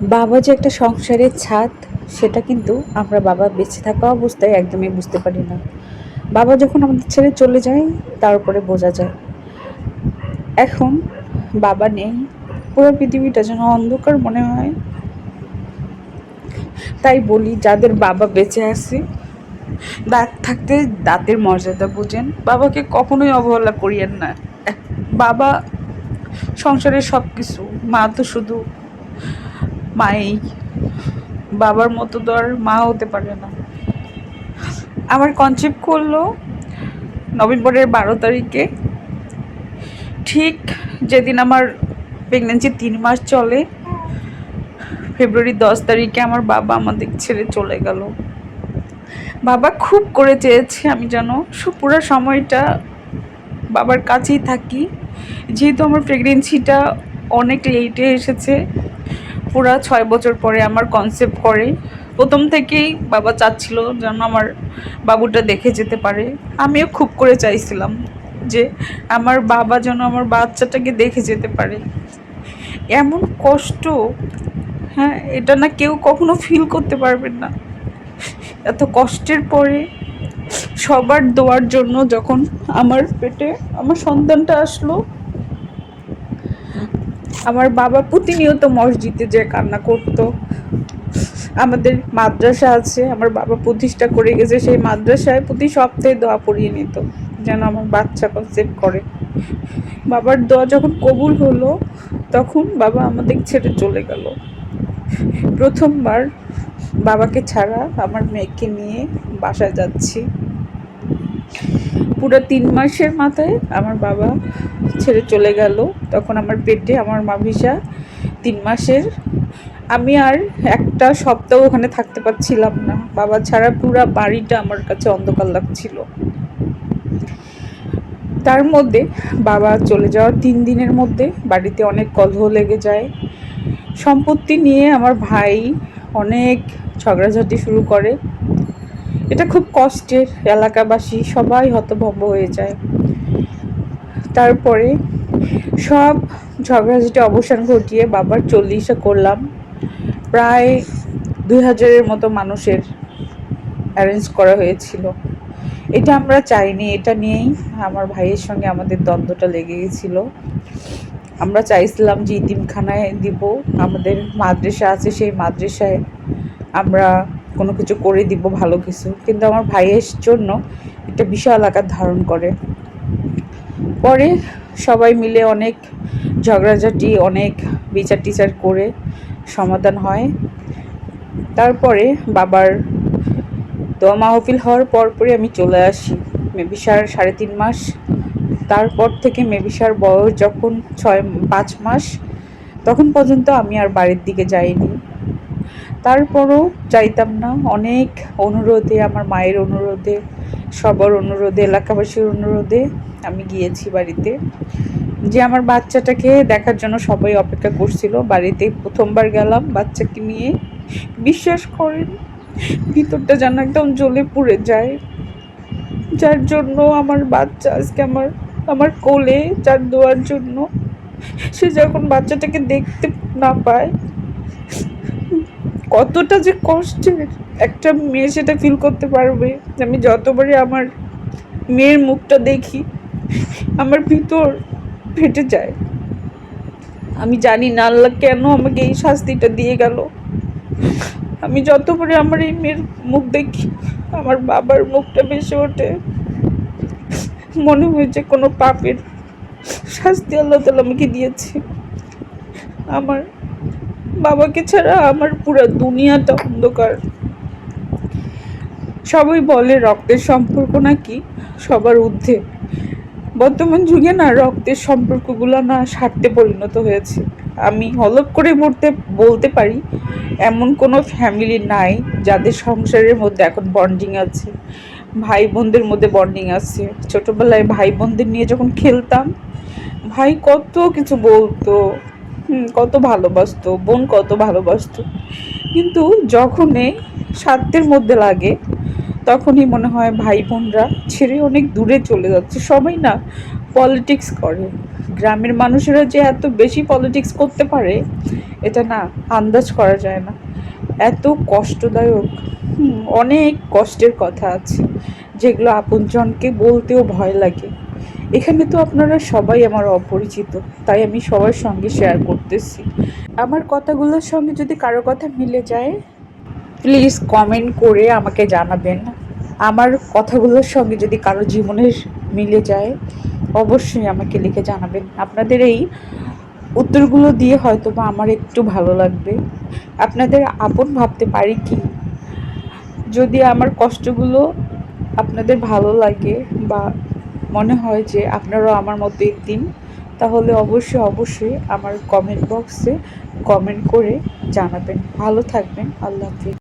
বাবা যে একটা সংসারের ছাদ, সেটা কিন্তু আমরা বাবা বেঁচে থাকা অবস্থায় একদমই বুঝতে পারি না। বাবা যখন আমাদের ছেড়ে চলে যায় তারপরে বোঝা যায়। এখন বাবা নেই, পুরো পৃথিবীটা যেন অন্ধকার মনে হয়। তাই বলি, যাদের বাবা বেঁচে আছে, দাঁত থাকতে দাঁতের মর্যাদা বোঝেন। বাবাকে কখনোই অবহেলা করিয়েন না। বাবা সংসারের সব কিছু মা তো শুধু মাই, বাবার মতো তো আর মা হতে পারে না। আমার কনসেপ্ট করল, নভেম্বরের বারো তারিখে ঠিক যেদিন আমার প্রেগনেন্সি তিন মাস চলে, ফেব্রুয়ারি দশ তারিখে আমার বাবা আমাদের ছেড়ে চলে গেল। বাবা খুব করে চেয়েছে আমি যেন পুরো সময়টা বাবার কাছেই থাকি। যেহেতু আমার প্রেগনেন্সিটা অনেক লেটে এসেছে পুরা ছয় বছর পরে আমার কনসেপ্ট করে। প্রথম থেকেই বাবা চাচ্ছিল যেন আমার বাবুটা দেখে যেতে পারে। আমিও খুব করে চাইছিলাম যে আমার বাবা যেন আমার বাচ্চাটাকে দেখে যেতে পারে। এমন কষ্ট হ্যাঁ এটা না কেউ কখনো ফিল করতে পারবেন না। এত কষ্টের পরে সবার দোয়ার জন্য যখন আমার পেটে আমার সন্তানটা আসলো আমার বাবা প্রতিনিয়ত মসজিদে যে কান্না করতো। আমাদের মাদ্রাসা আছে, আমার বাবা প্রতিষ্ঠা করে গেছে, সেই মাদ্রাসায় প্রতি সপ্তাহে দোয়া পড়িয়ে নিত, যেন আমার বাচ্চা কনসেপ্ট করে। বাবার দোয়া যখন কবুল হলো, তখন বাবা আমাদের ছেড়ে চলে গেল। প্রথমবার বাবাকে ছাড়া আমার মেয়েকে নিয়ে বাসায় যাচ্ছি। পুরো তিন মাসের মাথায় আমার বাবা ছেড়ে চলে গেল। তখন আমার পেটে, আমার মা ভিসা, তিন মাসের। আমি আর একটা সপ্তাহ ওখানে থাকতে পারছিলাম না। বাবা ছাড়া পুরো বাড়িটা আমার কাছে অন্ধকার লাগছিল। তার মধ্যে বাবা চলে যাওয়ার তিন দিনের মধ্যে বাড়িতে অনেক কলহ লেগে যায়। সম্পত্তি নিয়ে আমার ভাই অনেক ঝগড়াঝাটি শুরু করে। এটা খুব কষ্টের এলাকাবাসী, সবাই হতভম্ব হয়ে যায়। তারপরে সব ঝগড়াঝাটি অবসান ঘটিয়ে বাবার চল্লিশে করলাম। প্রায় দুই হাজারের মতো মানুষের অ্যারেঞ্জ করা হয়েছিল। এটা আমরা চাইনি, এটা নিয়েই আমার ভাইয়ের সঙ্গে আমাদের দ্বন্দ্বটা লেগে গেছিল। আমরা চাইছিলাম যে ইতিমখানায় দিব। আমাদের মাদ্রাসা আছে, সেই মাদ্রাসায় আমরা কোনো কিছু করে দিব, ভালো কিছু। কিন্তু আমার ভাইয়ের জন্য একটা বিশাল আকার ধারণ করে। পরে সবাই মিলে অনেক ঝগড়াঝাটি, অনেক বিচার টিচার করে সমাধান হয়। তারপরে বাবার দোয়া মাহফিল হওয়ার পরপরই আমি চলে আসি মেবিসার সাড়ে তিন মাস। তারপর থেকে মেবিসার বয়স যখন ছয়, পাঁচ মাস, তখন পর্যন্ত আমি আর বাড়ির দিকে যাইনি। তারপরও চাইতাম না। অনেক অনুরোধে, আমার মায়ের অনুরোধে, সবার অনুরোধে, এলাকাবাসীর অনুরোধে আমি গিয়েছি বাড়িতে। যে আমার বাচ্চাটাকে দেখার জন্য সবাই অপেক্ষা করছিল। বাড়িতে প্রথমবার গেলাম বাচ্চাকে নিয়ে। বিশ্বাস করেন, ভিতরটা যেন একদম জ্বলে পুড়ে যায়। যার জন্য আমার বাচ্চা আজকে আমার আমার কোলে যার দেওয়ার জন্য। সে যখন বাচ্চাটাকে দেখতে না পায় কতটা যে কষ্টের একটা মেয়ে সেটা ফিল করতে পারবে আমি যতবারই আমার মেয়ের মুখটা দেখি, আমার ভিতর ফেটে যায়। আমি জানি না আল্লাহ কেন আমাকে এই শাস্তিটা দিয়ে গেল। আমি যতবারই আমার এই মেয়ের মুখ দেখি, আমার বাবার মুখটা ভেসে ওঠে। মনে হয়েছে কোনো পাপের শাস্তি আল্লাহ তালা আমাকে দিয়েছে। আমার বাবাকে ছাড়া আমার পুরো দুনিয়াটা অন্ধকার। সবাই বলে রক্তের সম্পর্ক নাকি? সবার ঊর্ধ্বে। বর্তমান যুগে না রক্তের সম্পর্কগুলো না স্বার্থে পরিণত হয়েছে। আমি হলপ করে বলতে বলতে পারি, এমন কোনো ফ্যামিলি নাই যাদের সংসারের মধ্যে এখন বন্ডিং আছে। ভাই বোনদের মধ্যে বন্ডিং আছে। ছোটোবেলায় ভাই বোনদের নিয়ে যখন খেলতাম, ভাই কত কিছু বলতো কত ভালোবাসতো, বোন কত ভালোবাসতো। কিন্তু যখনই স্বার্থের মধ্যে লাগে, তখনই মনে হয় ভাই বোনরা ছেড়ে অনেক দূরে চলে যাচ্ছে। সবাই না পলিটিক্স করে। গ্রামের মানুষেরা যে এত বেশি পলিটিক্স করতে পারে, এটা না আন্দাজ করা যায় না। এত কষ্টদায়ক অনেক কষ্টের কথা আছে, যেগুলো আপনজনকে বলতেও ভয় লাগে। এখানে তো আপনারা সবাই আমার অপরিচিত, তাই আমি সবার সঙ্গে শেয়ার করতেছি। আমার কথাগুলোর সঙ্গে যদি কারও কথা মিলে যায় প্লিজ কমেন্ট করে আমাকে জানাবেন। আমার কথাগুলোর সঙ্গে যদি কারও জীবনের মিলে যায়, অবশ্যই আমাকে লিখে জানাবেন। আপনাদের এই উত্তরগুলো দিয়ে হয়তো বা আমার একটু ভালো লাগবে। আপনাদের আপন ভাবতে পারি কি? যদি আমার কষ্টগুলো আপনাদের ভালো লাগে বা মনে হয় যে আপনারাও আমার মতো দিন তাহলে অবশ্যই অবশ্যই আমার কমেন্ট বক্সে কমেন্ট করে জানাবেন। ভালো থাকবেন, আল্লাহ হাফিজ।